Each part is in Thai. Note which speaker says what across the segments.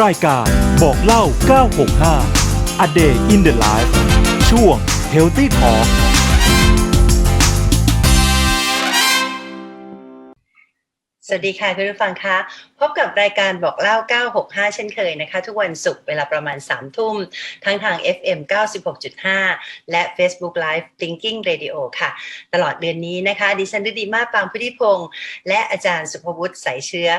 Speaker 1: รายการบอกเล่า 965 A Day in the Life ช่วง Healthy Talk
Speaker 2: สวัสดีค่ะคุณผู้ฟังคะพบกับรายการบอกเล่า 965 เช่นเคยนะคะ ทุกวันศุกร์เวลาประมาณ 3 ทุ่มทั้งทาง FM 96.5 และ Facebook Live Thinking Radio ค่ะ ตลอดเดือนนี้นะคะ ดิฉันฤดีมาปางพุทธิพงศ์และอาจารย์สุภวุฒิใสเชื้อ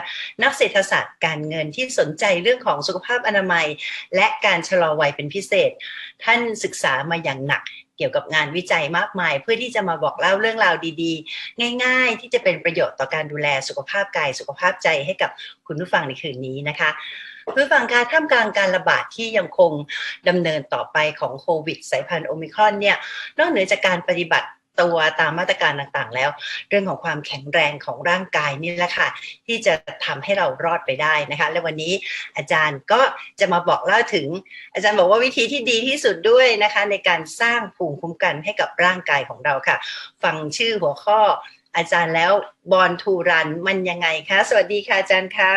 Speaker 2: นักเศรษฐศาสตร์การเงินที่สนใจเรื่องของสุขภาพอนามัย และการชะลอวัยเป็นพิเศษ ท่านศึกษามาอย่างหนัก เกี่ยวกับงานวิจัยมากมาย เพื่อที่จะมาบอกเล่าเรื่องราวดีๆ ง่ายๆ ที่จะเป็นประโยชน์ต่อการดูแลสุขภาพกายสุขภาพใจให้กับคุณผู้ฟังในคืนนี้นะคะคุณผู้ฟังคะท่ามกลางการระบาดที่ยังคงดำเนินต่อไปของโควิดสายพันธุ์โอมิครอนเนี่ยนอกเหนือจากการปฏิบัติ ตัวตามมาตรการต่างๆ แล้ว เรื่องของความแข็งแรงของร่างกายนี่แหละค่ะ ที่จะทำให้เรารอดไปได้นะคะ และวันนี้อาจารย์ก็จะมาบอกเล่าถึง อาจารย์บอกว่าวิธีที่ดีที่สุดด้วยนะคะ ในการสร้างภูมิคุ้มกันให้กับร่างกายของเราค่ะ ฟังชื่อหัวข้ออาจารย์แล้วบอลทูรันมันยังไงคะ สวัสดีค่ะอาจารย์คะ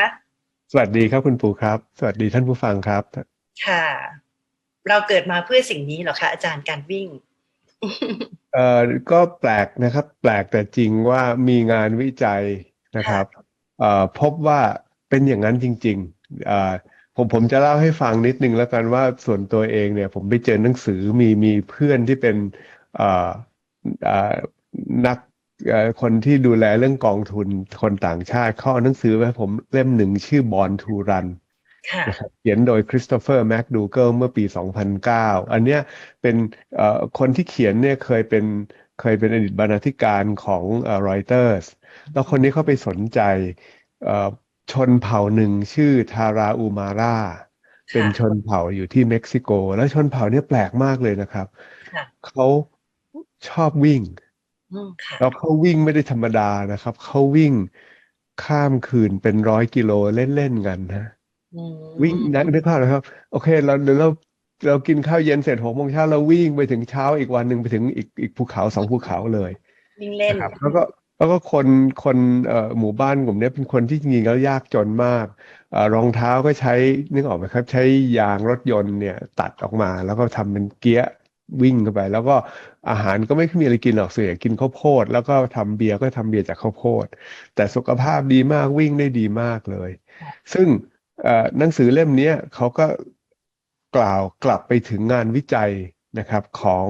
Speaker 3: สวัสดีครับคุณปู่ครับ สวัสดีท่านผู้ฟังครับ
Speaker 2: ค่ะ เราเกิดมาเพื่อสิ่งนี้เหรอคะอาจารย์การวิ่ง
Speaker 3: เอ่อก็แปลกนะครับ แปลกแต่จริงว่ามีงานวิจัยนะครับเอ่อพบว่าเป็นอย่างนั้นจริงๆเอ่อผมผมจะเล่าให้ฟังนิดนึงแล้วกันว่าส่วนตัวเองเนี่ย ผมไปเจอหนังสือมีมีเพื่อนที่เป็นเอ่อเอ่อนักเอ่อคนที่ดูแลเรื่องกองทุนคนต่างชาติเขาเอาหนังสือมาให้ผมเล่มหนึ่งชื่อ Born to Run
Speaker 2: ค่ะ
Speaker 3: นะครับ เขียนโดยคริสโตเฟอร์แมคดูเกิลเมื่อปี 2009 อันเนี้ยเป็นเอ่อคนที่เขียนเนี่ยเคยเป็นเคยเป็นอดีตบรรณาธิการของเอ่อรอยเตอร์สแล้วคนนี้เขาไปสนใจเอ่อชนเผ่าหนึ่งชื่อทาราอูมาราเป็นชนเผ่าอยู่ที่เม็กซิโก แล้วชนเผ่าเนี่ยแปลกมากเลยนะครับ
Speaker 2: ค่ะ
Speaker 3: เขาชอบวิ่ง
Speaker 2: อืมค่ะ
Speaker 3: แล้วเขาวิ่งไม่ได้ธรรมดานะครับ เขาวิ่งข้ามคืนเป็นร้อยกิโลเล่น ๆ กันนะ
Speaker 2: อืม
Speaker 3: วิ่งนักนึกภาพนะครับ โอเค เราเดี๋ยวเราเรากินข้าวเย็นเสร็จหกโมงเช้าเราวิ่งไปถึงเช้าอีกวันหนึ่งไปถึงอีกอีกภูเขาสองภูเขาเลย
Speaker 2: วิ่งเล่น
Speaker 3: นะครับแล้วก็แล้วก็คนคนเอ่อหมู่บ้านกลุ่มเนี้ยเป็นคนที่จริงๆแล้วยากจนมากเอ่อรองเท้าก็ใช้นึกออกไหมครับ ใช้ยางรถยนต์เนี่ย ตัดออกมา แล้วก็ทำเป็นเกี๊ยะวิ่งเข้าไป แล้วก็อาหารก็ไม่ค่อยมีอะไรกินหรอกส่วนใหญ่กินข้าวโพด แล้วก็ทำเบียร์ก็ทำเบียร์จากข้าวโพด แต่สุขภาพดีมากวิ่งได้ดีมากเลย ซึ่งเอ่อ หนังสือเล่มนี้เขาก็กล่าวกลับไปถึงงานวิจัยนะครับของ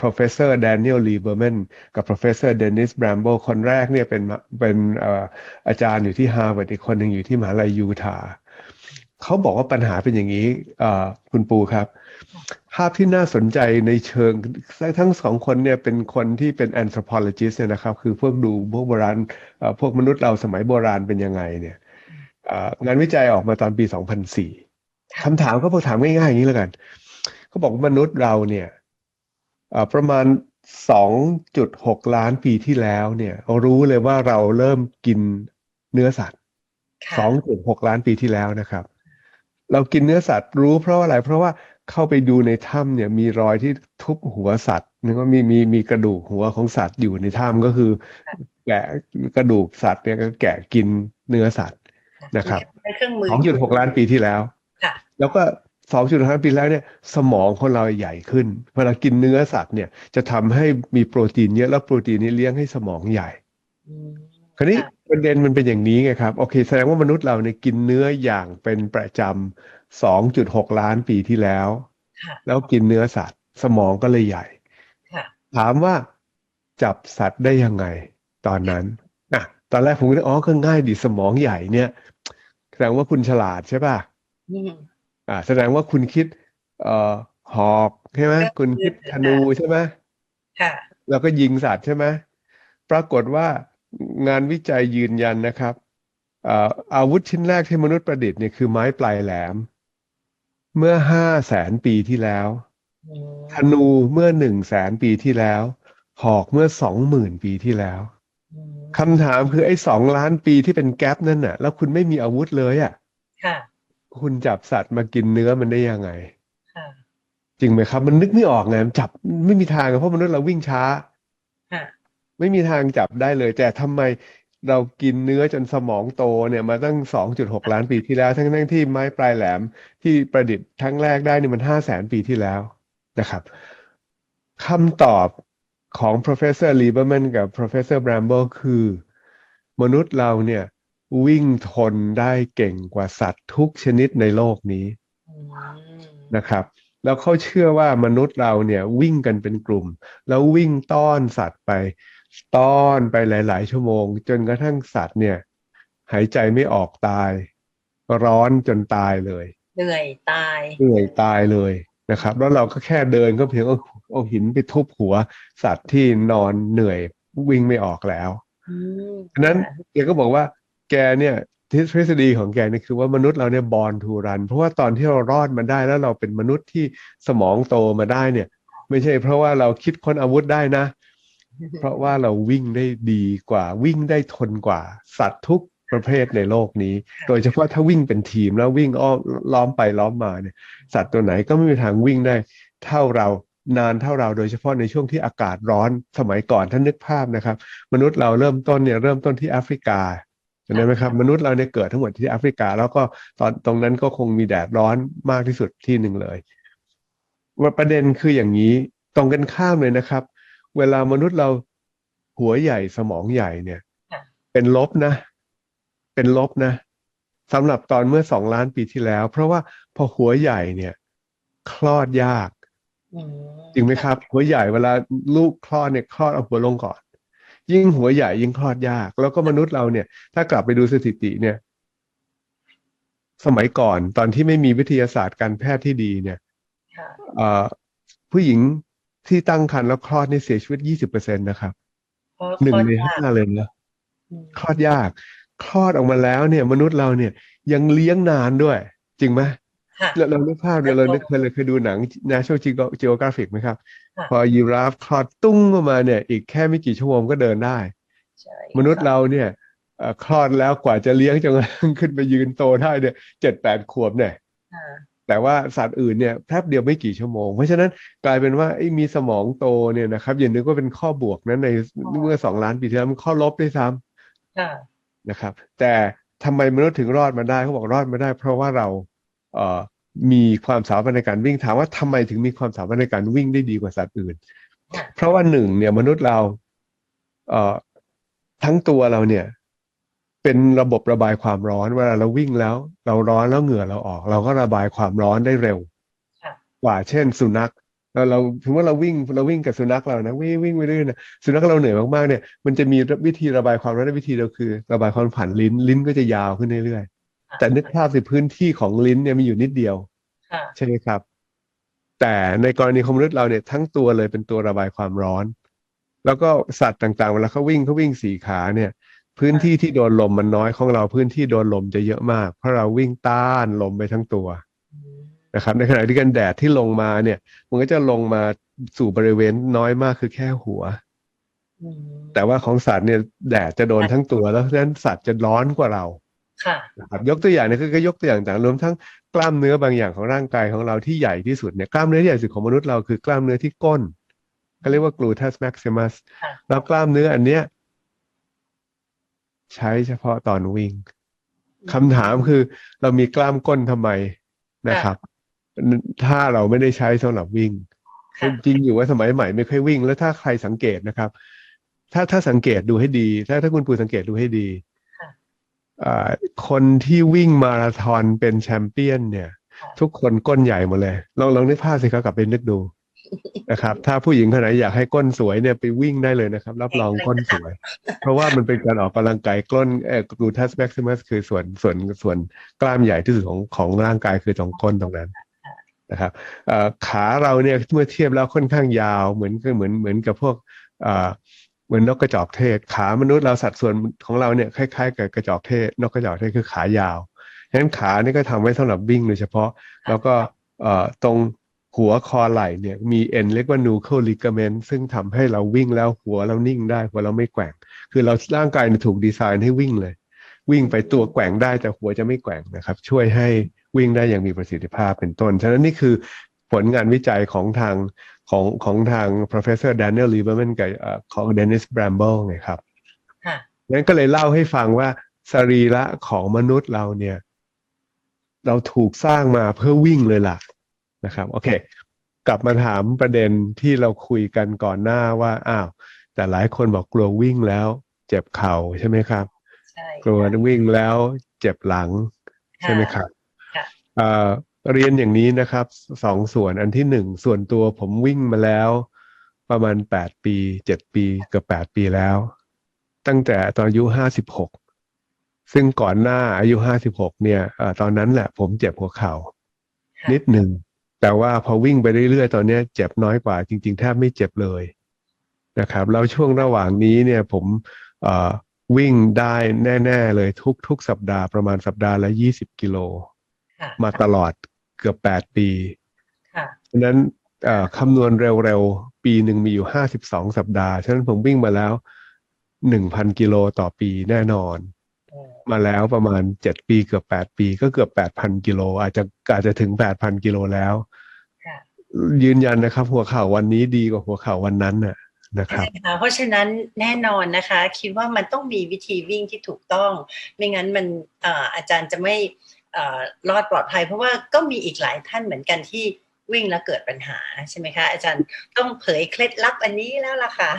Speaker 3: professor Daniel Lieberman กับ professor Dennis Bramble คนแรกเนี่ยเป็นเป็นอาจารย์อยู่ที่ Harvard อีกคนหนึ่งอยู่ที่มหาลัยยูทาห์เขาบอกว่าปัญหาเป็นอย่างนี้คุณปูครับ ภาพที่น่าสนใจในเชิงทั้งสองคนเนี่ยเป็นคนที่เป็น anthropologist เนี่ยนะครับ คือพวกดูพวกโบราณพวกมนุษย์เราสมัยโบราณเป็นยังไงเนี่ย งานวิจัยออกมาตอนปี 2004 คำถามก็พอถามง่ายๆอย่างนี้แล้วกัน เขาบอกว่ามนุษย์เราเนี่ยเอ่อประมาณ 2.6 ล้านปีที่แล้วเนี่ยเรารู้เลยว่าเราเริ่มกินเนื้อสัตว์
Speaker 2: ค่ะ
Speaker 3: 2.6 ล้านปีที่แล้วนะครับ เรากินเนื้อสัตว์รู้เพราะอะไร เพราะว่าเข้าไปดูในถ้ำเนี่ยมีรอยที่ทุบหัวสัตว์นึกว่ามีมีมีกระดูกหัวของสัตว์อยู่ในถ้ำก็คือ แกะกระดูกสัตว์เนี่ยก็แกะกินเนื้อสัตว์ นะครับ
Speaker 2: ใช้เครื่องมือ
Speaker 3: 2.6ล้านปีที่แล้ว
Speaker 2: ค่ะ
Speaker 3: แล้วก็2.5ล้านปีแล้วเนี่ยสมองของเราใหญ่ขึ้นเวลากินเนื้อสัตว์เนี่ยจะทำให้มีโปรตีนเยอะแล้วโปรตีนนี้เลี้ยงให้สมองใหญ่
Speaker 2: อืม
Speaker 3: คราวนี้
Speaker 2: ค่ะ
Speaker 3: ประเด็นมันเป็นอย่างนี้ไงครับโอเค แสดงว่ามนุษย์เราเนี่ยกินเนื้ออย่างเป็นประจำ2.6ล้านปีที่แล้ว
Speaker 2: ค่ะ
Speaker 3: แล้วกินเนื้อสัตว์ สมองก็เลยใหญ่
Speaker 2: ค่ะ
Speaker 3: ถามว่าจับสัตว์ได้ยังไง ตอนนั้นอะ ตอนแรกผมก็นึกอ๋อก็ง่ายดีสมองใหญ่เนี่ย แสดงว่าคุณฉลาดใช่ป่ะ
Speaker 2: อืม
Speaker 3: อ่า แสดงว่าคุณคิด เอ่อหอกใช่ไหม
Speaker 2: ก็คือ
Speaker 3: คุณคิดธนูใช่ไหม
Speaker 2: ค่ะ
Speaker 3: แล้วก็ยิงสัตว์ใช่ไหมปรากฏว่างานวิจัยยืนยันนะครับเอ่ออาวุธชิ้นแรกที่มนุษย์ประดิษฐ์เนี่ยคือไม้ปลายแหลม เมื่อห้าแสนปีที่แล้ว
Speaker 2: อืม
Speaker 3: ธนูเมื่อหนึ่งแสนปีที่แล้ว หอกเมื่อสองหมื่นปีที่แล้ว
Speaker 2: อืม
Speaker 3: คำถามคือไอ้สองล้านปีที่เป็นแก๊ปนั่นน่ะ แล้วคุณไม่มีอาวุธเลยอะ
Speaker 2: ค่ะ
Speaker 3: คุณจับสัตว์มากินเนื้อมันได้ยังไง
Speaker 2: ค่ะ
Speaker 3: จริงไหมครับ มันนึกไม่ออกไงมันจับไม่มีทางอะเพราะมนุษย์เราวิ่งช้า
Speaker 2: ค่ะ
Speaker 3: ไม่มีทางจับได้เลย แต่ทำไมเรากินเนื้อจนสมองโตเนี่ยมาตั้ง 2.6 ล้านปีที่แล้ว ทั้งทั้งที่ไม้ปลายแหลมที่ประดิษฐ์ครั้งแรกได้นี่มัน5แสนปีที่แล้วนะครับคำตอบ ของ professor Lieberman กับ professor Bramble คือ มนุษย์เราเนี่ย วิ่งทนได้เก่งกว่าสัตว์ทุกชนิดในโลกนี้
Speaker 2: อืม
Speaker 3: นะครับ แล้วเขาเชื่อว่ามนุษย์เราเนี่ยวิ่งกันเป็นกลุ่ม แล้ววิ่งต้อนสัตว์ไป ต้อนไปหลาย ๆ ชั่วโมง จนกระทั่งสัตว์เนี่ย หายใจไม่ออกตาย ร้อนจนตายเลย
Speaker 2: เหนื่อยตาย
Speaker 3: เหนื่อยตายเลย นะครับ แล้วเราก็แค่เดินก็เพียงเอาเอาหินไปทุบหัวสัตว์ที่นอนเหนื่อยวิ่งไม่ออกแล้ว
Speaker 2: อืม
Speaker 3: ฉะนั้นแกก็บอกว่าแกเนี่ยทฤษฎีของแกเนี่ยคือว่ามนุษย์เราเนี่ยบอลทูรัน เพราะว่าตอนที่เรารอดมาได้แล้วเราเป็นมนุษย์ที่สมองโตมาได้เนี่ย ไม่ใช่เพราะว่าเราคิดค้นอาวุธได้นะ เพราะว่าเราวิ่งได้ดีกว่าวิ่งได้ทนกว่า สัตว์ทุก ประเภทในโลกนี้ โดยเฉพาะถ้าวิ่งเป็นทีมแล้ววิ่งอ้อมล้อมไปล้อมมาเนี่ย สัตว์ตัวไหนก็ไม่มีทางวิ่งได้ เท่าเรานานเท่าเราโดยเฉพาะในช่วงที่อากาศร้อนสมัยก่อนท่านนึกภาพนะครับ มนุษย์เราเริ่มต้นเนี่ยเริ่มต้นที่แอฟริกาเห็นไหมครับมนุษย์เราเนี่ยเกิดทั้งหมดที่แอฟริกา แล้วก็ตอนตรงนั้นก็คงมีแดดร้อนมากที่สุดที่หนึ่งเลยว่าประเด็นคืออย่างนี้ตรงกันข้ามเลยนะครับ เวลามนุษย์เราหัวใหญ่สมองใหญ่เนี่ย
Speaker 2: ค่ะ
Speaker 3: เป็นลบนะ เป็นลบนะสำหรับตอนเมื่อสองล้านปีที่แล้ว เพราะว่าพอหัวใหญ่เนี่ย คลอดยาก
Speaker 2: อืม
Speaker 3: จริงไหมครับ หัวใหญ่เวลาลูกคลอดเนี่ยคลอดเอาหัวลงก่อน ยิ่งหัวใหญ่ยิ่งคลอดยาก แล้วก็มนุษย์เราเนี่ย ถ้ากลับไปดูสถิติเนี่ย สมัยก่อนตอนที่ไม่มีวิทยาศาสตร์การแพทย์ที่ดีเนี่ย
Speaker 2: ค่ะ
Speaker 3: เอ่อผู้หญิงที่ตั้งครรภ์แล้วคลอดนี่เสียชีวิตยี่สิบเปอร์เซ็นต์นะครับ
Speaker 2: เพราะ
Speaker 3: หนึ่ง
Speaker 2: คลอด
Speaker 3: ใน
Speaker 2: ยาก
Speaker 3: ห้าเลยนะ
Speaker 2: อืม
Speaker 3: คลอดยาก คลอดออกมาแล้วเนี่ย มนุษย์เราเนี่ยยังเลี้ยงนานด้วย จริงไหม
Speaker 2: ค่ะ
Speaker 3: เราเรานึกภาพเดี๋ยวเรานึกเคยเลยเคยดูหนัง National Geo- Geographic ไหมครับ
Speaker 2: ค่ะ
Speaker 3: พอยีราฟคลอดตุ้งออกมาเนี่ย อีกแค่ไม่กี่ชั่วโมงก็เดินได้
Speaker 2: ใช่
Speaker 3: มนุษย์เราเนี่ยเอ่อคลอดแล้วกว่าจะเลี้ยงจนกระทั่งขึ้นไปยืนโตได้เนี่ยเจ็ดแปดขวบเนี่ย
Speaker 2: ค่ะ
Speaker 3: แต่ว่าสัตว์อื่นเนี่ยแป๊บเดียวไม่กี่ชั่วโมง เพราะฉะนั้นกลายเป็นว่าไอ้มีสมองโตเนี่ยนะครับอย่านึกว่าเป็นข้อบวกนั้นในเมื่อสองล้านปีที่แล้วมันข้อลบด้วยซ้ำ
Speaker 2: ค่ะ
Speaker 3: นะครับ แต่ทำไมมนุษย์ถึงรอดมาได้เขาบอกรอดมาได้ เพราะว่าเราเอ่อมีความสามารถในการวิ่งถามว่าทำไมถึงมีความสามารถในการวิ่งได้ดีกว่าสัตว์อื่น
Speaker 2: ค่ะ
Speaker 3: เพราะว่าหนึ่งเนี่ยมนุษย์เราเอ่อทั้งตัวเราเนี่ย เป็นระบบระบายความร้อนเวลาเราวิ่งแล้ว เราร้อนแล้วเหงื่อเราออก เราก็ระบายความร้อนได้เร็ว
Speaker 2: ค่ะ
Speaker 3: กว่าเช่น สุนัข เราเราถึงว่าเราวิ่งเราวิ่งกับสุนัขเรานะวิ่งวิ่งไปเรื่อยนะสุนัขเราเหนื่อยมากๆเนี่ยมันจะมีวิธีระบายความร้อนได้วิธีเดียวคือ ระบายความผ่านลิ้นลิ้นก็จะยาวขึ้นเรื่อยๆแต่นึกภาพสิพื้นที่ของลิ้นเนี่ยมีอยู่นิดเดียว
Speaker 2: ค่ะ
Speaker 3: ใช่ไหมครับ แต่ในกรณีของมนุษย์เราเนี่ยทั้งตัวเลยเป็นตัวระบายความร้อน แล้วก็สัตว์ต่างๆเวลาเขาวิ่งเขาวิ่งสี่ขาเนี่ย พื้นที่ที่โดนลมมันน้อยของเราพื้นที่โดนลมจะเยอะมาก เพราะเราวิ่งต้านลมไปทั้งตัว
Speaker 2: อืม
Speaker 3: นะครับในขณะที่กันแดดที่ลงมาเนี่ย มันก็จะลงมาสู่บริเวณน้อยมากคือแค่หัว
Speaker 2: อืม
Speaker 3: แต่ว่าของสัตว์เนี่ยแดดจะโดนทั้งตัวแล้วเพราะฉะนั้นสัตว์จะร้อนกว่าเรา
Speaker 2: ค่ะ
Speaker 3: นะครับยกตัวอย่างเนี่ยก็ก็ยกตัวอย่างต่างรวมทั้งกล้ามเนื้อบางอย่างของร่างกายของเราที่ใหญ่ที่สุดเนี่ยกล้ามเนื้อที่ใหญ่สุดของมนุษย์เราคือกล้ามเนื้อที่ก้นก็เรียกว่า gluteus maximus
Speaker 2: ค่ะ
Speaker 3: แล้วกล้ามเนื้ออันเนี้ย ใช้เฉพาะตอนวิ่งคำถามคือเรามีกล้ามก้นทำไมนะครับ ถ้าเราไม่ได้ใช้สำหรับวิ่ง
Speaker 2: ค่ะ
Speaker 3: จริงอยู่ว่าสมัยใหม่ไม่ค่อยวิ่ง แล้วถ้าใครสังเกตนะครับ ถ้าถ้าสังเกตดูให้ดี ถ้าถ้าคุณปูสังเกตดูให้ดี
Speaker 2: ค่ะ
Speaker 3: อ่าคนที่วิ่งมาราธอนเป็นแชมเปี้ยนเนี่ย
Speaker 2: ค่ะ
Speaker 3: ทุกคนก้นใหญ่หมดเลย ลองลองนึกภาพสิครับกลับไปนึกดูนะครับ ถ้าผู้หญิงคนไหนอยากให้ก้นสวยเนี่ยไปวิ่งได้เลยนะครับ รับรองก้นสวย เพราะว่ามันเป็นการออกกำลังกายก้นเอ่อกลูทัสแม็กซิมัสคือส่วนส่วนส่วนกล้ามใหญ่ที่สุดของของร่างกายคือตรงก้นตรงนั้น นะครับขาเราเนี่ยเมื่อเทียบแล้วค่อนข้างยาวเหมือนเหมือนเหมือนกับพวกเหมือนนกกระจอกเทศ ขามนุษย์เราสัดส่วนของเราเนี่ยคล้ายๆกับกระจอกเทศ นกกระจอกเทศคือขายาวฉะนั้นขานี่ก็ทำไว้สำหรับวิ่งโดยเฉพาะ แล้วก็ตรงหัวคอไหล่เนี่ยมีเอ็นเรียกว่า nuchal ligament ซึ่งทำให้เราวิ่งแล้วหัวเรานิ่งได้ หัวเราไม่แกว่ง คือเราร่างกายเนี่ยถูกดีไซน์ให้วิ่งเลย วิ่งไปตัวแกว่งได้แต่หัวจะไม่แกว่งนะครับ ช่วยให้ วิ่งได้อย่างมีประสิทธิภาพเป็นต้น ฉะนั้นนี่คือผลงานวิจัยของทางของของทาง professor Daniel Lieberman กับเอ่อของ Dennis Bramble ไงครับ
Speaker 2: ค่ะ
Speaker 3: นั้นก็เลยเล่าให้ฟังว่าสรีระของมนุษย์เราเนี่ย เราถูกสร้างมาเพื่อวิ่งเลยล่ะนะครับ โอเค กลับมาถามประเด็นที่เราคุยกันก่อนหน้าว่าอ้าวแต่หลายคนบอกกลัววิ่งแล้วเจ็บเข่าใช่ไหมครับ
Speaker 2: ใช่
Speaker 3: กลัววิ่งแล้วเจ็บหลังใช่ไหมครับ
Speaker 2: ค่ะ
Speaker 3: เอ่อเรียนอย่างนี้นะครับสองส่วนอันที่หนึ่งส่วนตัวผมวิ่งมาแล้ว ประมาณแปดปีเจ็ดปีเกือบแปดปีแล้ว ตั้งแต่ตอนอายุห้าสิบหกซึ่งก่อนหน้าอายุห้าสิบหกเนี่ยเอ่อตอนนั้นแหละผมเจ็บหัวเข่า
Speaker 2: ค่ะ
Speaker 3: นิดหนึ่ง แต่ว่าพอวิ่งไปเรื่อยๆ ตอนเนี้ยเจ็บน้อยกว่า จริงๆ แทบไม่เจ็บเลยนะครับ แล้วช่วงระหว่างนี้เนี่ยผมเอ่อวิ่งได้แน่ ๆ เลยทุกทุกสัปดาห์ประมาณสัปดาห์ละยี่สิบกิโล
Speaker 2: ค่ะ
Speaker 3: มาตลอดเกือบแปดปี
Speaker 2: ค่ะ
Speaker 3: ฉะนั้นเอ่อคำนวณเร็วๆ ปีหนึ่งมีอยู่ห้าสิบสองสัปดาห์ ฉะนั้นผมวิ่งมาแล้วหนึ่งพันกิโลต่อปีแน่นอน
Speaker 2: อืม
Speaker 3: มาแล้วประมาณเจ็ดปีเกือบแปดปี ก็เกือบแปดพันกิโล อาจจะอาจจะถึงแปดพันกิโลแล้ว
Speaker 2: ค่ะ
Speaker 3: ยืนยันนะครับ หัวเข่าวันนี้ดีกว่าหัวเข่าวันนั้นน่ะนะครับ
Speaker 2: ใช่ค่ะเพราะฉะนั้นแน่นอนนะคะ คิดว่ามันต้องมีวิธีวิ่งที่ถูกต้อง ไม่งั้นมันเอ่ออาจารย์จะไม่เอ่อ รอดปลอดภัย เพราะว่าก็มีอีกหลายท่านเหมือนกันที่วิ่งแล้วเกิดปัญหาใช่ไหมคะอาจารย์ต้องเผยเคล็ดลับอันนี้แล้วล่ะค่ะ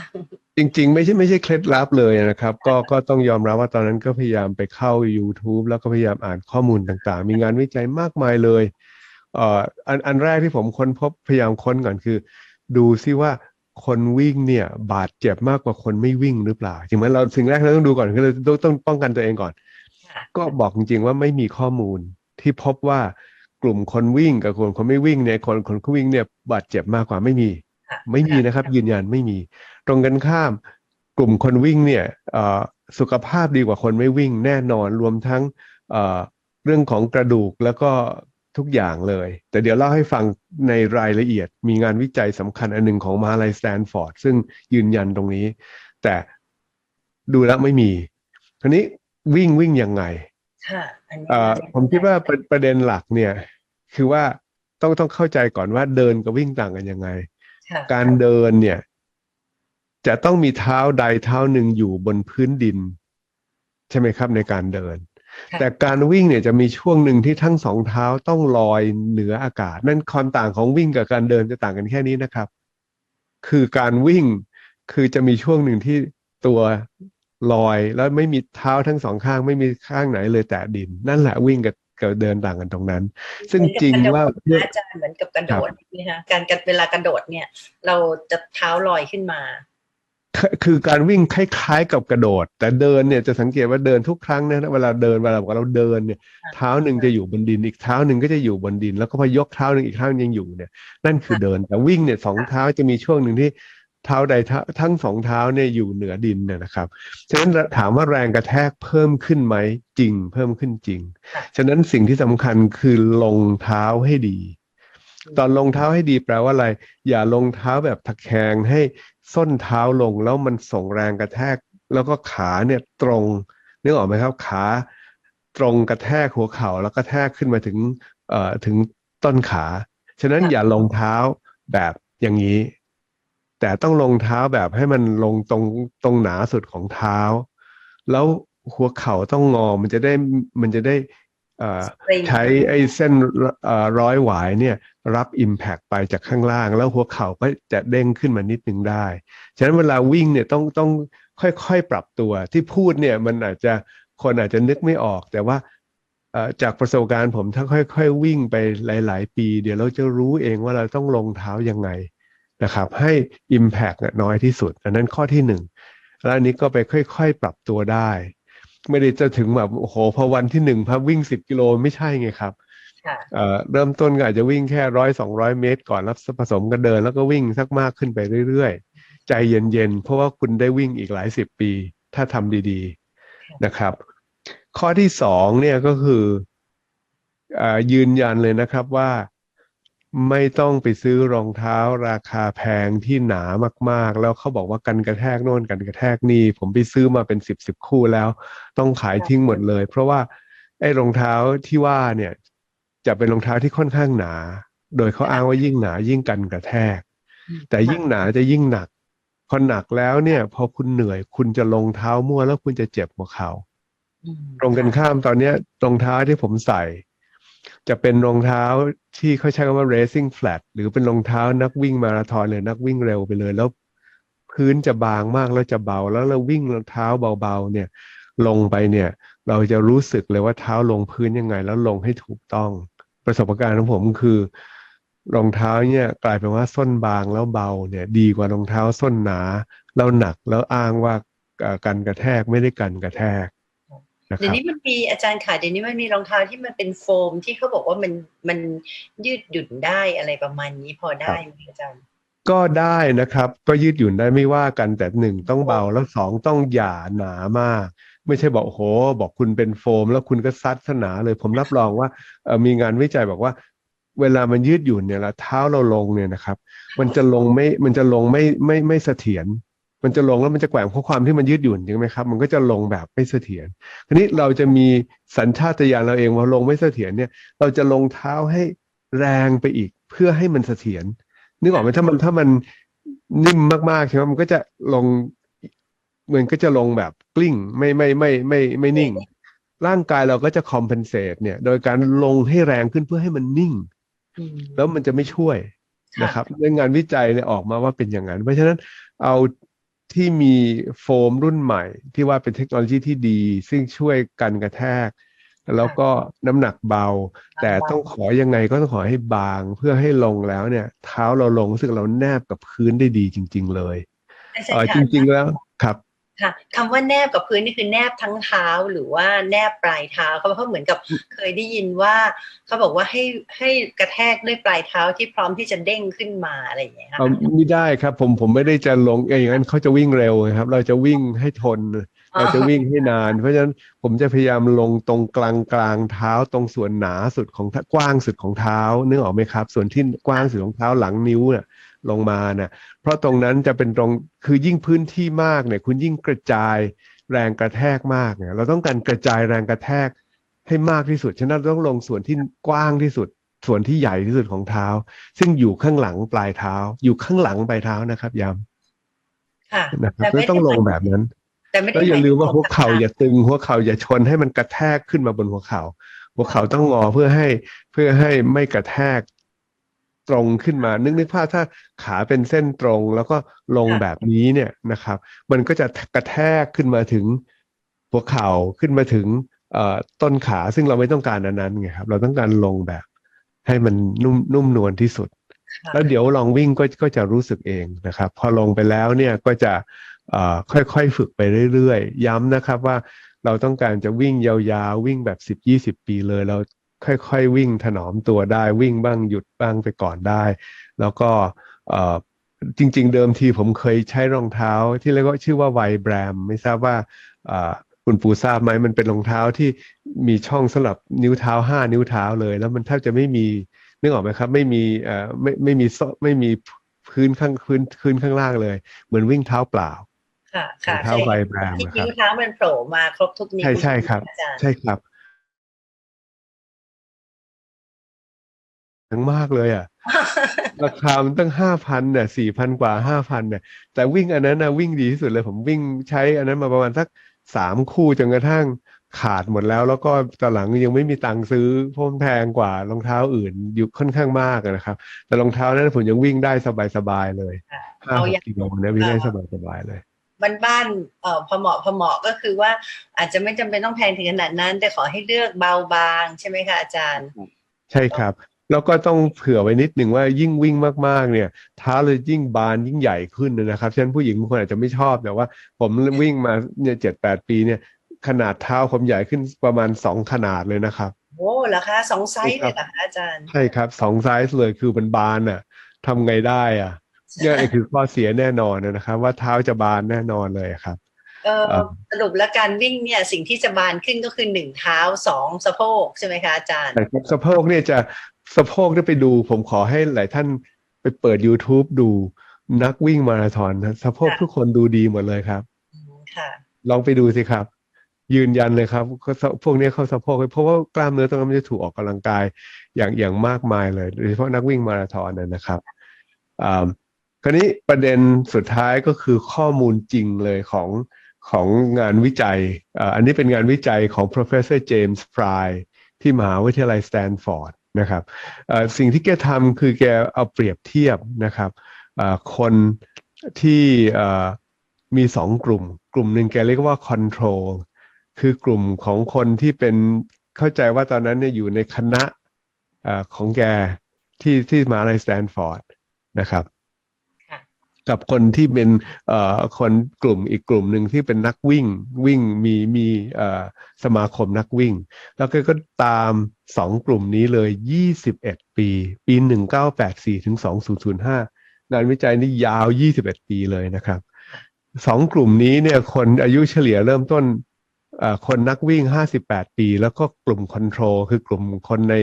Speaker 3: จริงๆ ไม่ใช่ไม่ใช่เคล็ดลับเลยนะครับ ก็ก็ต้องยอมรับว่าตอนนั้นก็พยายามไปเข้า YouTube แล้วก็พยายามอ่านข้อมูลต่างๆ มีงานวิจัยมากมายเลยเอ่ออันอันแรกที่ผมค้นพบพยายามค้นก่อนคือ ดูซิว่าคนวิ่งเนี่ยบาดเจ็บมากกว่าคนไม่วิ่งหรือเปล่าจริงไหมเราสิ่งแรกเราต้องดูก่อนคือเราต้องต้องป้องกันตัวเองก่อน
Speaker 2: ค่ะ
Speaker 3: ก็บอกจริงๆว่าไม่มีข้อมูลที่พบว่ากลุ่มคนวิ่งกับคนคนไม่วิ่งเนี่ยคนคนวิ่งเนี่ยบาดเจ็บมากกว่าไม่มี
Speaker 2: ค่ะ
Speaker 3: ไม่มีนะครับ ยืนยันไม่มี ตรงกันข้าม กลุ่มคนวิ่งเนี่ยเอ่อสุขภาพดีกว่าคนไม่วิ่งแน่นอนรวมทั้งเอ่อเรื่องของกระดูกแล้วก็ทุกอย่างเลย แต่เดี๋ยวเล่าให้ฟังในรายละเอียด มีงานวิจัยสำคัญอันหนึ่งของมหาลัยสแตนฟอร์ดซึ่งยืนยันตรงนี้ แต่ดูแล้วไม่มีทีนี้ วิ่งวิ่งยังไง
Speaker 2: ค่ะอันนี้
Speaker 3: เอ่อผมคิดว่าประประเด็นหลักเนี่ย คือว่าต้องต้องเข้าใจก่อนว่าเดินกับวิ่งต่างกันยังไง
Speaker 2: ค่ะ
Speaker 3: การเดินเนี่ย จะต้องมีเท้าใดเท้าหนึ่งอยู่บนพื้นดิน ใช่ไหมครับในการเดิน
Speaker 2: ค่ะ
Speaker 3: แต่การวิ่งเนี่ยจะมีช่วงหนึ่งที่ทั้งสองเท้าต้องลอยเหนืออากาศ นั่นความต่างของวิ่งกับการเดินจะต่างกันแค่นี้นะครับ คือการวิ่งคือจะมีช่วงหนึ่งที่ตัว ลอยแล้วไม่มีเท้าทั้งสองข้างไม่มีข้างไหนเลยแตะดิน นั่นแหละวิ่งกับกับเดินต่างกันตรงนั้น ซึ่งจริงว่า
Speaker 2: เหมือนกับกระโดดนะอาจารย์เหมือนกับกระโดดนะคะการกระเวลากระโดดเนี่ย เราจะเท้าลอยขึ้นมา
Speaker 3: คือคือการวิ่งคล้ายๆกับกระโดด แต่เดินเนี่ยจะสังเกตว่าเดินทุกครั้งเนะเวลาเดินเวลาเราเดินเนี่ยเท้าหนึ่งจะอยู่บนดินอีกเท้าหนึ่งก็จะอยู่บนดิน แล้วก็พอยกเท้าหนึ่งอีกเท้ายังอยู่เนี่ย นั่นคือเดินแต่วิ่งเนี่ยสองเท้าจะมีช่วงหนึ่งที่ เท้าใดเท้าทั้งสองเท้าเนี่ยอยู่เหนือดินเนี่ยนะครับ ฉะนั้นถามว่าแรงกระแทกเพิ่มขึ้นไหมจริง เพิ่มขึ้นจริง
Speaker 2: ค่ะ
Speaker 3: ฉะนั้นสิ่งที่สำคัญคือลงเท้าให้ดี ตอนลงเท้าให้ดีแปลว่าอะไร อย่าลงเท้าแบบตะแคงให้ส้นเท้าลงแล้วมันส่งแรงกระแทก แล้วก็ขาเนี่ยตรงนึกออกไหมครับขาตรงกระแทกหัวเข่าแล้วกระแทกขึ้นมาถึงเอ่อถึงต้นขา ฉะนั้น
Speaker 2: ค่ะ
Speaker 3: อย่าลงเท้าแบบอย่างนี้ แต่ต้องลงเท้าแบบให้มันลงตรงตรงหนาสุดของเท้า แล้วหัวเข่าต้องงอมันจะได้มันจะได้เอ่อ
Speaker 2: Spring
Speaker 3: ใช้ไอ้เส้นเอ่อร้อยหวายเนี่ยรับ Impact ไปจากข้างล่าง แล้วหัวเข่าก็จะเด้งขึ้นมานิดนึงได้ ฉะนั้นเวลาวิ่งเนี่ยต้องต้องค่อยๆปรับตัวที่พูดเนี่ยมันอาจจะคนอาจจะนึกไม่ออกแต่ว่าเอ่อจากประสบการณ์ผมถ้าค่อยๆวิ่งไปหลาย ๆ ปี เดี๋ยวเราจะรู้เองว่าเราต้องลงเท้ายังไง นะครับให้ Impact น่ะน้อยที่สุด อันนั้นข้อที่หนึ่งแล้วอันนี้ก็ไปค่อยๆ ปรับตัวได้ ไม่ได้จะถึงแบบโอ้โหพอวันที่หนึ่งพับวิ่งสิบกิโลไม่ใช่ไงครับ
Speaker 2: ค่ะ
Speaker 3: เอ่อเริ่มต้นก็อาจจะวิ่งแค่ร้อยสองร้อยเมตร ก่อนแล้วผสมกันเดิน แล้วก็วิ่งสักมากขึ้นไปเรื่อยๆ ใจเย็นๆ เพราะว่าคุณได้วิ่งอีกหลายสิบปี ถ้าทำดีๆนะครับ ข้อที่สองเนี่ยก็คือเอ่อยืนยันเลยนะครับว่า ไม่ต้องไปซื้อรองเท้าราคาแพงที่หนามากๆ แล้วเขาบอกว่ากันกระแทกโน่นกันกระแทกนี่ ผมไปซื้อมาเป็นสิบสิบคู่แล้ว ต้องขายทิ้งหมดเลย เพราะว่าไอ้รองเท้าที่ว่าเนี่ย จะเป็นรองเท้าที่ค่อนข้างหนา โดยเขาอ้างว่ายิ่งหนายิ่งกันกระแทก แต่ยิ่งหนาจะยิ่งหนักพอหนักแล้วเนี่ย พอคุณเหนื่อยคุณจะลงเท้ามั่วแล้วคุณจะเจ็บหัวเข่า
Speaker 2: อืม
Speaker 3: ตรงกันข้ามตอนเนี้ยรองเท้าที่ผมใส่ จะเป็นรองเท้าที่เขาใช้คำว่า racing flat หรือเป็นรองเท้านักวิ่งมาราธอนเลยนักวิ่งเร็วไปเลย แล้วพื้นจะบางมากแล้วจะเบา แล้วเราวิ่งรองเท้าเบาๆเนี่ยลงไปเนี่ย เราจะรู้สึกเลยว่าเท้าลงพื้นยังไง แล้วลงให้ถูกต้อง ประสบการณ์ของผมคือ รองเท้าเนี่ยกลายเป็นว่าส้นบางแล้วเบาเนี่ยดีกว่ารองเท้าส้นหนา แล้วหนักแล้วอ้างว่ากันกระแทกไม่ได้กันกระแทก
Speaker 2: เดี๋ยว
Speaker 3: รับ
Speaker 2: นี้มันมีอาจารย์ค่ะเดี๋ยวนี้มันมีรองเท้าที่มันเป็นโฟมที่เขาบอกว่ามันมันยืดหยุ่นได้อะไรประมาณนี้พอได้ไหมอาจารย์
Speaker 3: ก็ได้นะครับ ก็ยืดหยุ่นได้ไม่ว่ากันแต่หนึ่งต้องเบาแล้วสองต้องอย่าหนามาก ไม่ใช่บอกโอ้โห บอกคุณเป็นโฟม แล้วคุณก็ซัดซะหนาเลยผมรับรองว่าเอ่อมีงานวิจัยบอกว่า เวลามันยืดหยุ่นเนี่ยแล้วเท้าเราลงเนี่ยนะครับ มันจะลงไม่มันจะลงไม่ไม่ไม่เสถียร มันจะลงแล้วมันจะแกว่งเพราะความที่มันยืดหยุ่นใช่ไหมครับ มันก็จะลงแบบไม่เสถียรทีนี้เราจะมีสัญชาตญาณเราเองว่าลงไม่เสถียรเนี่ย เราจะลงเท้าให้แรงไปอีกเพื่อให้มันเสถียรนึกออกไหมถ้ามันถ้ามันนิ่มมากๆใช่ไหมมันก็จะลงมันก็จะลงแบบกลิ้งไม่ไม่ไม่ไม่ไม่นิ่ง ร่างกายเราก็จะคอมเพนเซตเนี่ย โดยการลงให้แรงขึ้นเพื่อให้มันนิ่ง
Speaker 2: อืม
Speaker 3: แล้วมันจะไม่ช่วย
Speaker 2: ค่ะ
Speaker 3: นะครับในงานวิจัยเนี่ยออกมาว่าเป็นอย่างนั้น เพราะฉะนั้นเอา ที่มีโฟมรุ่นใหม่ ที่ว่าเป็นเทคโนโลยีที่ดี ซึ่งช่วยกันกระแทก แล้วก็น้ำหนักเบา แต่ต้องขอยังไงก็ต้องขอให้บางเพื่อให้ลงแล้วเนี่ย เท้าเราลงรู้สึกเราแนบกับพื้นได้ดีจริง ๆ เลย
Speaker 2: อาจาร
Speaker 3: เออ
Speaker 2: ย์
Speaker 3: จ
Speaker 2: ค่ะ
Speaker 3: ริง ๆแล้วครับ
Speaker 2: ค่ะคำว่าแนบกับพื้นนี่คือแนบทั้งเท้าหรือว่าแนบปลายเท้าเขาเพราะเหมือนกับเคยได้ยินว่าเขาบอกว่าให้ให้กระแทกด้วยปลายเท้าที่พร้อมที่จะเด้งขึ้นมาอะไรอย่างเงี้ยค่ะ
Speaker 3: เอาไม่ได้ครับผมผมไม่ได้จะลงเอ้ยอย่างนั้นเขาจะวิ่งเร็วครับ เราจะวิ่งให้ทน เราจะวิ่งให้นาน เพราะฉะนั้นผมจะพยายามลงตรงกลางกลางเท้าตรงส่วนหนาสุดของเท้ากว้างสุดของเท้านึกออกไหมครับ ส่วนที่กว้างสุดของเท้าหลังนิ้วเนี่ย ลงมาเนี่ยเพราะตรงนั้นจะเป็นตรงคือยิ่งพื้นที่มากเนี่ยคุณยิ่งกระจายแรงกระแทกมากเนี่ยเราต้องการกระจายแรงกระแทกให้มากที่สุด ฉะนั้นเราต้องลงส่วนที่กว้างที่สุด ส่วนที่ใหญ่ที่สุดของเท้า ซึ่งอยู่ข้างหลังปลายเท้า อยู่ข้างหลังปลายเท้านะครับย้
Speaker 2: ค่ะำ
Speaker 3: นะครับ
Speaker 2: แต่
Speaker 3: แล้
Speaker 2: ไม่
Speaker 3: วต้องลง
Speaker 2: ได้
Speaker 3: แบบนั้น
Speaker 2: แต่ไม่ได้
Speaker 3: แล้วอย่าลืมว่าหัวเข่า
Speaker 2: หมยถึง
Speaker 3: อย่าตึงหัวเข่าอย่าชนให้มันกระแทกขึ้นมาบนหัวเข่าหัวเข่าต้องงอเพื่อให้เพื่อให้ไม่กระแทก ตรงขึ้นมา นึกนึกภาพถ้าขาเป็นเส้นตรงแล้วก็ลงแบบนี้เนี่ยนะครับ มันก็จะกระแทกขึ้นมาถึงหัวเข่าขึ้นมาถึงเอ่อต้นขาซึ่งเราไม่ต้องการอันนั้นไงครับ เราต้องการลงแบบ ให้มันนุ่มนุ่มนวลที่สุด
Speaker 2: ค่ะ
Speaker 3: แล้วเดี๋ยวลองวิ่งก็ก็จะรู้สึกเองนะครับ พอลงไปแล้วเนี่ยก็จะเอ่อค่อยๆฝึกไปเรื่อยๆ ย้ำนะครับว่าเราต้องการจะวิ่งยาวๆ วิ่งแบบสิบยี่สิบปีเลย เรา ค่อยๆ วิ่งถนอมตัวได้วิ่งบ้างหยุดบ้างไปก่อนได้ แล้วก็เอ่อจริง ๆ เดิมทีผมเคยใช้รองเท้าที่เรียกว่าชื่อว่าไวแบรม ไม่ทราบว่าเอ่อคุณปูทราบไหมมันเป็นรองเท้าที่มีช่องสำหรับนิ้วเท้าห้านิ้วเท้าเลย แล้วมันแทบจะไม่มีนึกออกไหมครับ ไม่มีเอ่อไม่ไม่มีโซ่ไม่มีพื้นข้างพื้นพื้นข้างล่างเลย เหมือนวิ่งเท้าเปล่า
Speaker 2: ค่ะค่ะ
Speaker 3: เท้าไวแบรม
Speaker 2: ที่
Speaker 3: นะครั
Speaker 2: นิ้
Speaker 3: บ
Speaker 2: วเท้ามันโผล่มาครบทุกนิ้ว
Speaker 3: ใช่ใช่ครับ
Speaker 2: อาจารย์
Speaker 3: ใช่ครับ ทั้งมากเลยอะ ราคามันตั้งห้าพันเนี่ยสี่พันกว่าห้าพันเนี่ย แต่วิ่งอันนั้นนะวิ่งดีที่สุดเลย ผมวิ่งใช้อันนั้นมาประมาณสักสามคู่จนกระทั่งขาดหมดแล้ว แล้วก็ตอนหลังยังไม่มีตังค์ซื้อเพราะมันแพงกว่ารองเท้าอื่นอยู่ค่อนข้างมากอะนะครับ แต่รองเท้านั้นผมยังวิ่งได้สบายๆเลย
Speaker 2: ค่ะ
Speaker 3: ห้า
Speaker 2: เอา
Speaker 3: ห
Speaker 2: อย่าง
Speaker 3: กกิโลเนี่ยวิ่งได้สบายๆเลย
Speaker 2: บ้านบ้านๆเอ่อพอเหมาะพอเหมาะก็คือว่าอาจจะไม่จำเป็นต้องแพงถึงขนาดนั้น แต่ขอให้เลือกเบาบางใช่ไหมคะอาจารย์
Speaker 3: ใช่ครับ แล้วก็ต้องเผื่อไว้นิดหนึ่งว่ายิ่งวิ่งมากๆเนี่ยเท้าเลยยิ่งบานยิ่งใหญ่ขึ้นนะครับฉะนั้นผู้หญิงบางคนอาจจะไม่ชอบแต่ว่า ผมวิ่งมาเนี่ยเจ็ดแปดปีเนี่ยขนาดเท้าผมใหญ่ขึ้นประมาณสองขนาดเลยนะครับ
Speaker 2: โอ้เหรอคะสองไซส์เลยเหรอคะอาจารย์
Speaker 3: ใช่ครับสองไซส์เลยคือมันบานอะทำไงได้อะเนี่ยไอ้คือข้อเสียแน่นอนนะครับ ว่าเท้าจะบานแน่นอนเลยครับ
Speaker 2: เออ
Speaker 3: เอ่อ
Speaker 2: สรุปแล้วการวิ่งเนี่ยสิ่งที่จะบานขึ้นก็คือหนึ่งเท้าสองสะโพกใช่ไหมคะอาจารย์
Speaker 3: แต่ครับสะโพกเนี่ยจะ สะโพกได้ไปดู ผมขอให้หลายท่านไปเปิด YouTube ดูนักวิ่งมาราธอนนะสะโพก
Speaker 2: ค่ะ
Speaker 3: ทุกคนดูดีหมดเลยครับ
Speaker 2: อืมค่ะ
Speaker 3: ลองไปดูสิครับ ยืนยันเลยครับเขาพวกนี้เขาสะโพกเพราะว่ากล้ามเนื้อตรงนั้นมันจะถูกออกกำลังกายอย่างอย่างมากมายเลยโดยเฉพาะนักวิ่งมาราธอนนะนะครับอ่าคราวนี้ประเด็นสุดท้ายก็คือข้อมูลจริงเลยของของงานวิจัยเอ่ออันนี้เป็นงานวิจัยของ professor James Fry ที่มหาวิทยาลัยสแตนฟอร์ด นะครับสิ่งที่แกทำคือแกเอาเปรียบเทียบนะครับคนที่มีสองกลุ่ม กลุ่มหนึ่งแกเรียกว่า control คือกลุ่มของคนที่เป็นเข้าใจว่าตอนนั้นเนี่ยอยู่ในคณะอ่อของแกที่ที่มาในสแตนฟอร์ดนะครับ กับคนที่เป็นคนกลุ่มอีกกลุ่มหนึ่งที่เป็นนักวิ่งวิ่งมีมีสมาคมนักวิ่ง แล้วก็ก็ตามสองกลุ่มนี้เลย 21 ปี ปี 1984 ถึง 2005 งานวิจัยนี่ยาว 21 ปีเลยนะครับสองกลุ่มนี้เนี่ยคนอายุเฉลี่ยเริ่มต้นคนนักวิ่ง 58 ปี แล้วก็กลุ่มคอนโทรลคือกลุ่มคนใน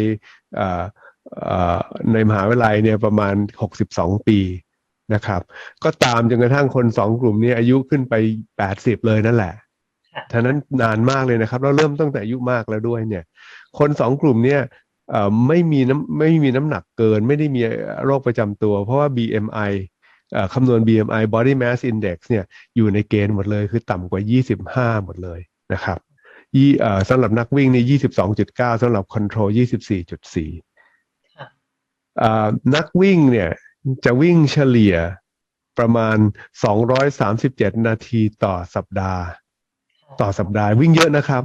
Speaker 3: ในมหาวิทยาลัยเนี่ยประมาณ 62 ปี นะครับ ก็ตามจนกระทั่งคนสองกลุ่มนี้อายุขึ้นไป80เลยนั่นแหละ
Speaker 2: ค่ะ
Speaker 3: ท่านั้นนานมากเลยนะครับ เราเริ่มตั้งแต่อายุมากแล้วด้วยเนี่ย คนสองกลุ่มเนี่ยเอ่อไม่มีน้ำไม่มีน้ำหนักเกิน ไม่ได้มีโรคประจำตัว เพราะว่า BMI เอ่อคำนวณ BMI Body Mass Index เนี่ยอยู่ในเกณฑ์หมดเลยคือต่ำกว่า 25 หมดเลยนะครับยี่เอ่อสำหรับนักวิ่งนี่22.9สำหรับ Control 24.4
Speaker 2: ค่ะ
Speaker 3: เอ่อนักวิ่งเนี่ย จะวิ่งเฉลี่ยประมาณ 237 นาทีต่อสัปดาห์ ต่อสัปดาห์วิ่งเยอะนะครับ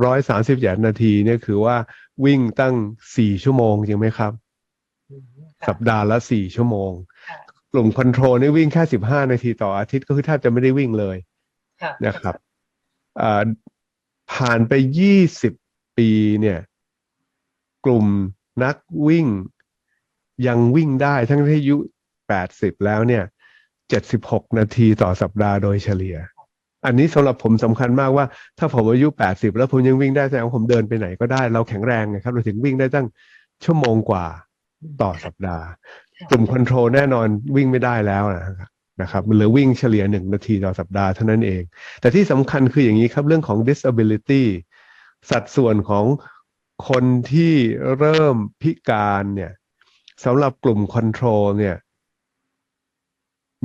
Speaker 3: 237 นาทีเนี่ยคือว่าวิ่งตั้ง 4 ชั่วโมงจริงไหมครับ
Speaker 2: อืมค่ะ
Speaker 3: สัปดาห์ละ 4 ชั่วโมง
Speaker 2: ค่ะ
Speaker 3: กลุ่มคอนโทรลนี่วิ่งแค่ 15 นาทีต่ออาทิตย์ก็คือแทบจะไม่ได้วิ่งเลย
Speaker 2: ค่ะ
Speaker 3: นะครับอ่าผ่านไป 20 ปีเนี่ย กลุ่มนักวิ่ง ยังวิ่งได้ทั้งที่อายุ80แล้วเนี่ย76นาทีต่อสัปดาห์โดยเฉลี่ย อันนี้สำหรับผมสำคัญมากว่า ถ้าผมอายุ80แล้วผมยังวิ่งได้แสดงว่าผมเดินไปไหนก็ได้ เราแข็งแรงนะครับ เราถึงวิ่งได้ตั้งชั่วโมงกว่าต่อสัปดาห์
Speaker 2: ค่ะ
Speaker 3: กลุ่มคอนโทรลแน่นอนวิ่งไม่ได้แล้วนะครับนะครับเหลือวิ่งเฉลี่ยหนึ่งนาทีต่อสัปดาห์เท่านั้นเอง แต่ที่สำคัญคืออย่างนี้ครับเรื่องของ disability สัดส่วนของคนที่เริ่มพิการเนี่ย สำหรับกลุ่มคอนโทรลเนี่ย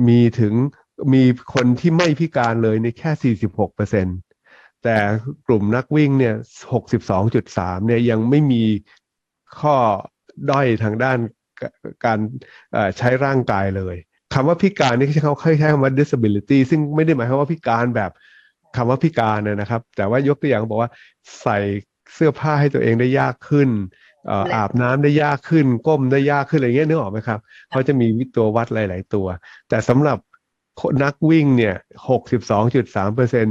Speaker 3: มีถึงมีคนที่ไม่พิการเลยในแค่ 46เปอร์เซ็นแต่กลุ่มนักวิ่งเนี่ย 62.3 เนี่ยยังไม่มีข้อด้อยทางด้านการใช้ร่างกายเลยคำว่าพิการนี่เขาเคยใช้คำว่า disability ซึ่งไม่ได้หมายความว่าพิการแบบคำว่าพิการนะครับ แต่ว่ายกตัวอย่างบอกว่าใส่เสื้อผ้าให้ตัวเองได้ยากขึ้น อ่อ
Speaker 2: และ
Speaker 3: อาบน้ำได้ยากขึ้น ก้มได้ยากขึ้นอะไรเงี้ยนึกออกไหมครับเขาจะมีวิตัววัดหลาย ๆ ตัว แต่สำหรับคนนักวิ่งเนี่ย62.3เปอร์เซ็น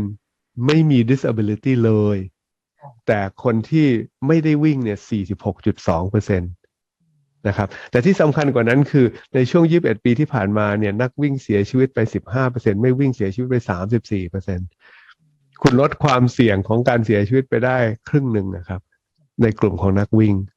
Speaker 3: ไม่มี disability เลย แต่คนที่ไม่ได้วิ่งเนี่ย46.2เปอร์เซ็นตนะครับแต่ที่สำคัญกว่านั้นคือในช่วง 21 ปีที่ผ่านมาเนี่ยนักวิ่งเสียชีวิตไป 15เปอร์เซ็นไม่วิ่งเสียชีวิตไป 34เปอร์เซ็นคุณลดความเสี่ยงของการเสียชีวิตไปได้ครึ่งหนึ่งนะครับ ในกลุ่มของนักวิ่ง
Speaker 2: ค่ะโอ้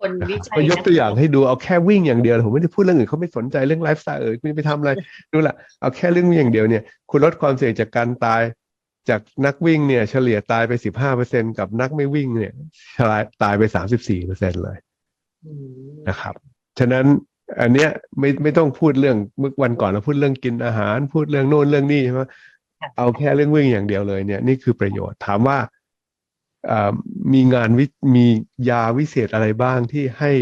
Speaker 2: คน
Speaker 3: นะค
Speaker 2: วิ
Speaker 3: รับ
Speaker 2: จัย
Speaker 3: ก็ยกตัวอย่างให้ดูเอาแค่วิ่งอย่างเดียวผมไม่ได้พูดเรื่องอื่นเขาไม่สนใจเรื่องไลฟ์สไตล์เออไม่ไปทำอะไรดูละเอาแค่เรื่องวิ่งอย่างเดียวเนี่ย คุณลดความเสี่ยงจากการตายจากนักวิ่งเนี่ย เฉลี่ยตายไปสิบห้าเปอร์เซ็นกับนักไม่วิ่งเนี่ยฉลายตายไปสามสิบสี่เปอร์เซ็นเลย
Speaker 2: อืม
Speaker 3: นะครับ ฉะนั้นอันเนี้ยไม่ไม่ต้องพูดเรื่องเมื่อวันก่อนเราพูดเรื่องกินอาหาร พูดเรื่องโน่นเรื่องนี้ใช่ไหมเอาแค่เรื่องวิ่งอย่างเดียวเลยเนี่ยนี่คือประโยชน์ถามว่าเอ่อ มีงานวิมียาวิเศษอะไรบ้างที่ให้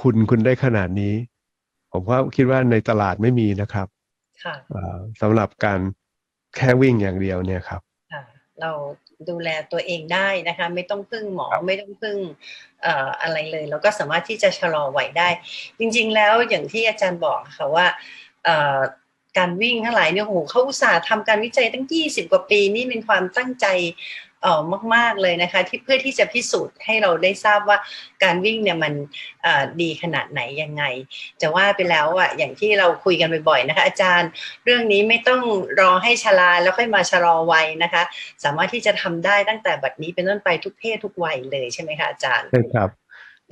Speaker 3: คุณคุณได้ขนาดนี้ ผมว่าคิดว่าในตลาดไม่มีนะครับ
Speaker 2: ค่ะ
Speaker 3: เอ่อสำหรับการแค่วิ่งอย่างเดียวเนี่ยครับ
Speaker 2: ค่ะเราดูแลตัวเองได้นะคะ ไม่ต้องพึ่งหมอไม่ต้องพึ่งเอ่ออะไรเลยแล้วก็สามารถที่จะชะลอไหวได้ จริง ๆ แล้วอย่างที่อาจารย์บอกค่ะว่าเอ่อการวิ่งทั้งหลายเนี่ยโหเขาอุตส่าห์ทำการวิจัยตั้ง 20 กว่าปีนี่เป็นความตั้งใจ เอ่อมาก ๆเลยนะคะที่เพื่อที่จะพิสูจน์ให้เราได้ทราบว่าการวิ่งเนี่ยมันเอ่อดีขนาดไหนยังไง จะว่าไปแล้วอะอย่างที่เราคุยกันบ่อยๆนะคะอาจารย์เรื่องนี้ไม่ต้องรอให้ชราแล้วค่อยมาชะลอวัยนะคะ สามารถที่จะทำได้ตั้งแต่บัดนี้เป็นต้นไปทุกเพศทุกวัยเลยใช่ไหมคะอาจารย์
Speaker 3: ใช่ครับ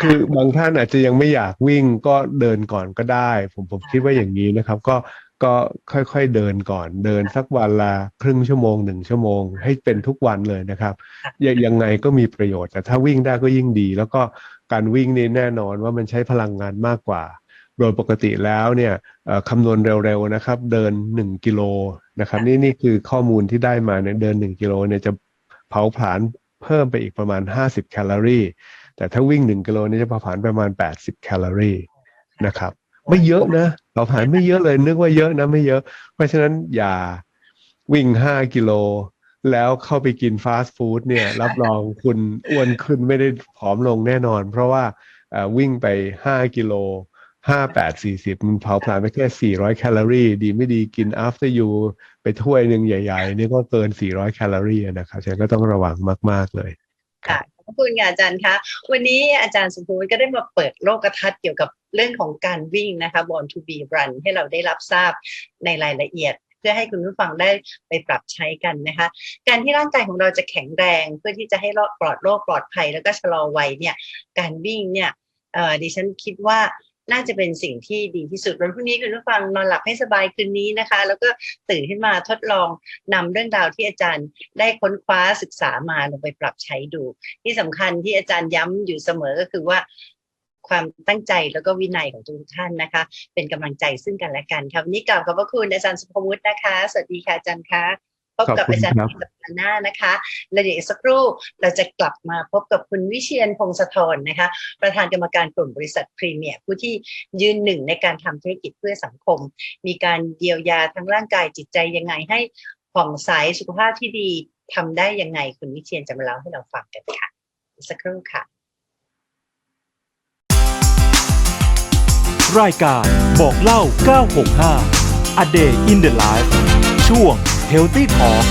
Speaker 3: คือบางท่านอาจจะยังไม่อยากวิ่งก็เดินก่อนก็ได้ ผมผมคิดว่าอย่างนี้นะครับ ก็ ก็ค่อยๆเดินก่อน เดินสักวันละครึ่งชั่วโมงหนึ่งชั่วโมง ให้เป็นทุกวันเลยนะครับ
Speaker 2: ค่ะ
Speaker 3: ยังยังไงก็มีประโยชน์ แต่ถ้าวิ่งได้ก็ยิ่งดี แล้วก็การวิ่งนี่แน่นอนว่ามันใช้พลังงานมากกว่า โดยปกติแล้วเนี่ยเอ่อคำนวณเร็วๆนะครับ เดิน 1 กิโลนะครับ นี่นี่คือข้อมูลที่ได้มาเนี่ยเดิน 1 กิโลเนี่ยจะเผาผลาญเพิ่มไปอีกประมาณ 50 แคลอรี่ แต่ถ้าวิ่ง 1 กิโลนี่จะเผาผลาญประมาณ 80 แคลอรี่นะครับ ไม่เยอะนะเผาผลาญไม่เยอะเลย นึกว่าเยอะนะไม่เยอะ เพราะฉะนั้นอย่าวิ่ง5กิโล แล้วเข้าไปกินฟาสต์ฟู้ดเนี่ย รับรองคุณอ้วนขึ้นไม่ได้ผอมลงแน่นอน เพราะว่าวิ่งไป5กิโล5 8 40มันเผาผลาญไปแค่400แคลอรี่ ดีไม่ดีกิน after you ไปถ้วยหนึ่งใหญ่ ๆ นี่ก็เกิน400แคลอรี่นะครับฉะนั้นก็ต้องระวังมาก ๆ เลย
Speaker 2: ค่ะขอบคุณค่ะอาจารย์คะ วันนี้อาจารย์สุภูมิก็ได้มาเปิดโลกทัศน์เกี่ยวกับ เรื่องของการวิ่งนะคะ Born to be Run ให้เราได้รับทราบในรายละเอียด เพื่อให้คุณผู้ฟังได้ไปปรับใช้กันนะคะ การที่ร่างกายของเราจะแข็งแรงเพื่อที่จะให้รอดปลอดโรคปลอดภัย แล้วก็ชะลอวัยเนี่ยการวิ่งเนี่ยดิฉันคิดว่าน่าจะเป็นสิ่งที่ดีที่สุดวันพรุ่งนี้คุณผู้ฟังนอนหลับให้สบายคืนนี้นะคะ แล้วก็ตื่นขึ้นมาทดลองนำเรื่องราวที่อาจารย์ได้ค้นคว้าศึกษามาลงไปปรับใช้ดู ที่สำคัญที่อาจารย์ย้ำอยู่เสมอก็คือว่า ความตั้งใจแล้วก็วินัยของทุกท่านนะคะ เป็นกำลังใจซึ่งกันและกันครับวันนี้กล่าวขอบพระคุณอาจารย์สุภวุฒินะคะ สวัสดีค่ะอาจารย์คะพบกับ
Speaker 3: อา
Speaker 2: จารย์สัปดาห์หน้านะคะและเดี๋ยวสักครู่เราจะกลับมาพบกับคุณวิเชียนพงศธรนะคะ ประธานกรรมการกลุ่มบริษัทพรีเมียร์ผู้ที่ยืนหนึ่งในการทำธุรกิจเพื่อสังคม มีการเยียวยาทั้งร่างกายจิตใจยังไงให้ผ่องใสสุขภาพที่ดีทำได้ยังไงคุณวิเชียนจะมาเล่าให้เราฟังกันค่ะสักครู่ค่ะ
Speaker 1: รายการบอกเล่า 965 A Day in the Life ช่วง Healthy Talk